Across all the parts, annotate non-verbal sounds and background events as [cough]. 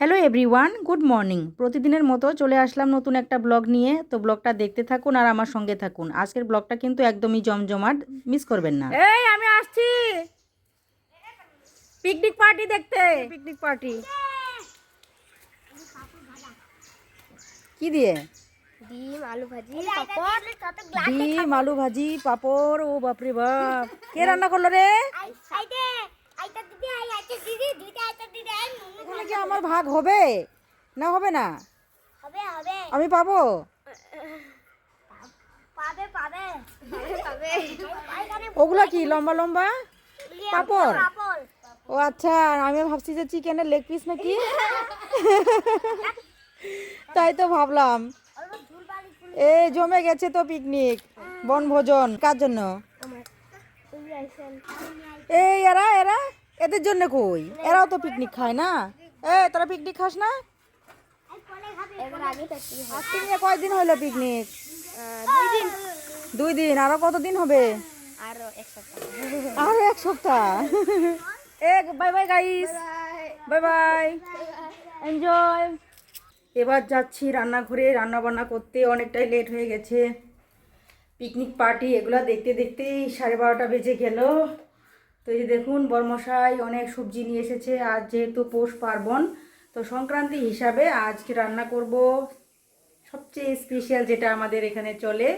Hello everyone good morning প্রতিদিনের মতো চলে আসলাম নতুন একটা ব্লগ নিয়ে। তো ব্লগটা দেখতে থাকুন আর আমার সঙ্গে থাকুন। আজকের ব্লগটা কিন্তু একদমই জমজমাট মিস করবেন না। এই আমি আসছি। পিকনিক পার্টি দেখতে। পিকনিক পার্টি কি দিয়ে? ডিম আলু ভাজি পাপড়। ডিম আলু ভাজি পাপড় ও বাপরে বাপ। কে রান্না করল রে? এখানে কি আমার ভাগ হবে? না হবে না? হবে হবে। আমি পাবো? পাবে পাবে। পাবে। পাবে ওগুলা কি লম্বা লম্বা? পাপড়? পাপড়। ও আচ্ছা আমি ভাবছি যে চিকেনের লেগ পিস নাকি? [laughs] তাই তো ভাবলাম। এ জমে গেছে তো পিকনিক বনভোজন। কার জন্য? আমার। তুমি আইছেন এই এরা এদের জন্য কই? এরাও তো পিকনিক খায় না। এ তোরা পিকনিক খাস না? কয়দিন হলো পিকনিক দুই দিন। দুই দিন আরও কতদিন হবে? আর এক সপ্তাহ। আরও এক সপ্তাহ। এ bye bye guys bye bye enjoy এবার যাচ্ছি রান্নাঘরে। রান্না বান্না করতে অনেকটাই লেট হয়ে গেছে। পিকনিক পার্টি এগুলো দেখতে দেখতেই সাড়ে বারোটা বেজে গেল। তো এই যে দেখুন, বরমশাই অনেক সবজি নিয়ে এসেছে আজ যেহেতু পৌষ পার্বণ, তো সংক্রান্তি হিসাবে আজকে রান্না করব সবচেয়ে স্পেশাল যেটা আমাদের এখানে চলে,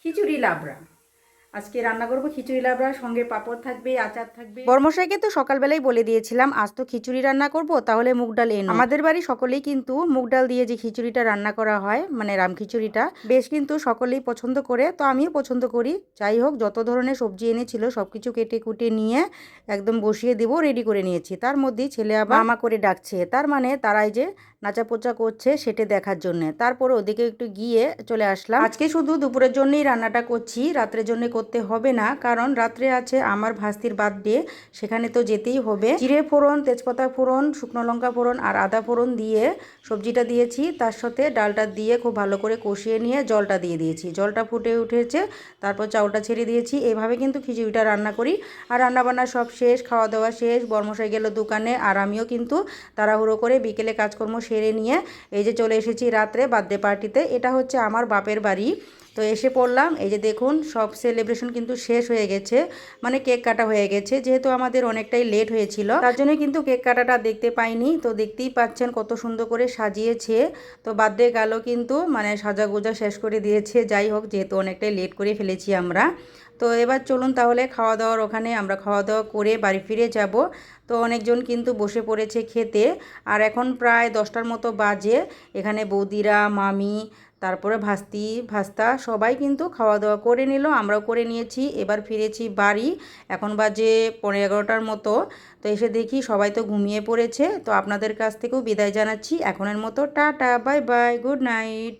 খিচুড়ি লাবড়া। আজকে রান্না করব খিচুড়ি লাবড়া সঙ্গে পাঁপড় থাকবে আচার থাকবে। বর্মশাইকে তো সকালবেলাই বলে দিয়েছিলাম আজ তো খিচুড়ি রান্না করব তাহলে মুগ ডাল এনো। আমাদের বাড়ি সকলেই কিন্তু মুগ ডাল দিয়ে যে খিচুড়িটা রান্না করা হয় মানে রাম খিচুড়িটা বেশ কিন্তু সকলেই পছন্দ করে তো আমিও পছন্দ করি। যাই হোক যত ধরনের সবজি এনেছিল সব কিছু কেটে কুটে নিয়ে একদম বসিয়ে দেবো রেডি করে নিয়েছি। তার মধ্যেই ছেলে আবার আমা করে ডাকছে তার মানে তারাই যে নাচাপোচা করছে সেটা দেখার জন্য। তারপরে ওদিকে একটু গিয়ে চলে আসলাম। আজকে শুধু দুপুরের জন্যই রান্নাটা করছি রাত্রের জন্য করতে হবে না, কারণ রাত্রে আছে আমার ভাস্তির বার্থডে সেখানে তো যেতেই হবে। জিরে ফোড়ন, তেজপাতা ফোড়ন, শুকনো লঙ্কা ফোড়ন আর আদা ফোড়ন দিয়ে সবজিটা দিয়েছি। তার সাথে ডালটা দিয়ে খুব ভালো করে কষিয়ে নিয়ে জলটা দিয়ে দিয়েছি। জলটা ফুটে উঠেছে, তারপর চাউলটা ছেড়ে দিয়েছি। এভাবে কিন্তু খিচুড়িটা রান্না করি। আর রান্নাবান্না সব শেষ খাওয়া দাওয়া শেষ, বর্মশাই গেল দোকানে আর আমিও কিন্তু তাড়াহুড়ো করে বিকেলে কাজকর্ম সেরে নিয়ে এই যে চলে এসেছি রাত্রে বার্থডে পার্টিতে এটা হচ্ছে আমার বাপের বাড়ি। তো এসে পড়লাম। এই যে দেখুন, সব সেলিব্রেশন কিন্তু শেষ হয়ে গেছে। মানে কেক কাটা হয়ে গেছে। যেহেতু আমাদের অনেকটাই লেট হয়েছিল, তার জন্য কিন্তু কেক কাটাটা দেখতে পাইনি। তো দেখতেই পাচ্ছেন কত সুন্দর করে সাজিয়েছে। তো বার্থডে গেল কিন্তু মানে সাজাগোজা শেষ করে দিয়েছে। যাই হোক, যেহেতু অনেকটাই লেট করে ফেলেছি আমরা। তো এবার চলুন তাহলে খাওয়া দাওয়ার ওখানে আমরা খাওয়া দাওয়া করে বাড়ি ফিরে যাব। তো অনেকজন কিন্তু বসে পড়েছে খেতে। আর এখন প্রায় দশটার মতো বাজে। এখানে বৌদিরা, মামি তারপরে ভাস্তি, ভাস্তা সবাই কিন্তু খাওয়া দাওয়া করে নিল, আমরাও করে নিয়েছি। এবার ফিরেছি বাড়ি, এখন বাজে পনেরো এগারোটার মতো। তো এসে দেখি সবাই তো ঘুমিয়ে পড়েছে। তো আপনাদের কাছ থেকেও বিদায় জানাচ্ছি। এখনের মতো tata bye bye good night.